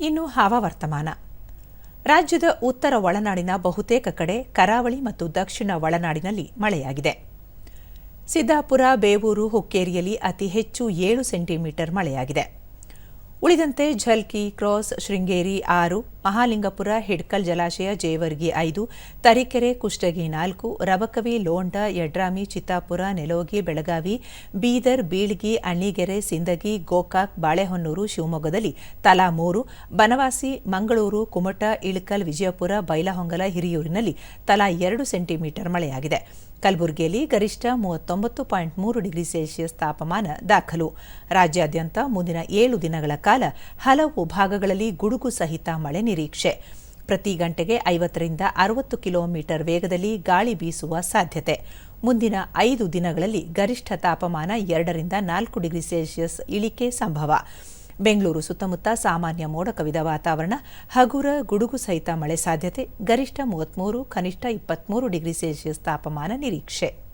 ಇನ್ನು ಹವಾವರ್ತಮಾನ ರಾಜ್ಯದ ಉತ್ತರ ಒಳನಾಡಿನ ಬಹುತೇಕ ಕಡೆ ಕರಾವಳಿ ಮತ್ತು ದಕ್ಷಿಣ ಒಳನಾಡಿನಲ್ಲಿ ಮಳೆಯಾಗಿದೆ. ಸಿದ್ದಾಪುರ, ಬೇವೂರು, ಹುಕ್ಕೇರಿಯಲ್ಲಿ ಅತಿ ಹೆಚ್ಚು ಏಳು ಸೆಂಟಿಮೀಟರ್ ಮಳೆಯಾಗಿದೆ. ಉಳಿದಂತೆ ಝಲ್ಕಿ ಕ್ರಾಸ್, ಶೃಂಗೇರಿ ಆರು ಮಹಾಲಿಂಗಪುರ, ಹಿಡ್ಕಲ್ ಜಲಾಶಯ, ಜೇವರ್ಗಿ ಐದು, ತರೀಕೆರೆ, ಕುಷ್ಟಗಿ ನಾಲ್ಕು, ರಬಕವಿ, ಲೋಂಡ, ಯಡ್ರಾಮಿ, ಚಿತ್ತಾಪುರ, ನೆಲೋಗಿ, ಬೆಳಗಾವಿ, ಬೀದರ್, ಬೀಳ್ಗಿ, ಅಣ್ಣಿಗೆರೆ, ಸಿಂದಗಿ, ಗೋಕಾಕ್, ಬಾಳೆಹೊನ್ನೂರು, ಶಿವಮೊಗ್ಗದಲ್ಲಿ ತಲಾ ಮೂರು, ಬನವಾಸಿ, ಮಂಗಳೂರು, ಕುಮಟ, ಇಳಕಲ್, ವಿಜಯಪುರ, ಬೈಲಹೊಂಗಲ, ಹಿರಿಯೂರಿನಲ್ಲಿ ತಲಾ ಎರಡು ಸೆಂಟಿಮೀಟರ್ ಮಳೆಯಾಗಿದೆ. ಕಲಬುರಗಿಯಲ್ಲಿ ಗರಿಷ್ಠ ಮೂವತ್ತೊಂಬತ್ತು ಪಾಯಿಂಟ್ ಮೂರು ಡಿಗ್ರಿ ಸೆಲ್ಸಿಯಸ್ ತಾಪಮಾನ ದಾಖಲು. ರಾಜ್ಯಾದ್ಯಂತ ಮುಂದಿನ ಏಳು ದಿನಗಳ ಕಾಲ ಹಲವು ಭಾಗಗಳಲ್ಲಿ ಗುಡುಗು ಸಹಿತ ಮಳೆ ನಿರೀಕ್ಷೆ. ಪ್ರತಿ ಗಂಟೆಗೆ ಐವತ್ತರಿಂದ ಅರವತ್ತು ಕಿಲೋಮೀಟರ್ ವೇಗದಲ್ಲಿ ಗಾಳಿ ಬೀಸುವ ಸಾಧ್ಯತೆ. ಮುಂದಿನ ಐದು ದಿನಗಳಲ್ಲಿ ಗರಿಷ್ಠ ತಾಪಮಾನ ಎರಡರಿಂದ ನಾಲ್ಕು ಡಿಗ್ರಿ ಸೆಲ್ಸಿಯಸ್ ಇಳಿಕೆ ಸಂಭವ. ಬೆಂಗಳೂರು ಸುತ್ತಮುತ್ತ ಸಾಮಾನ್ಯ ಮೋಡ ಕವಿದ ವಾತಾವರಣ, ಹಗುರ, ಗುಡುಗು ಸಹಿತ ಮಳೆ ಸಾಧ್ಯತೆ, ಗರಿಷ್ಠ ಮೂವತ್ಮೂರು, ಕನಿಷ್ಠ ಇಪ್ಪತ್ಮೂರು ಡಿಗ್ರಿ ಸೆಲ್ಸಿಯಸ್ ತಾಪಮಾನ ನಿರೀಕ್ಷೆ.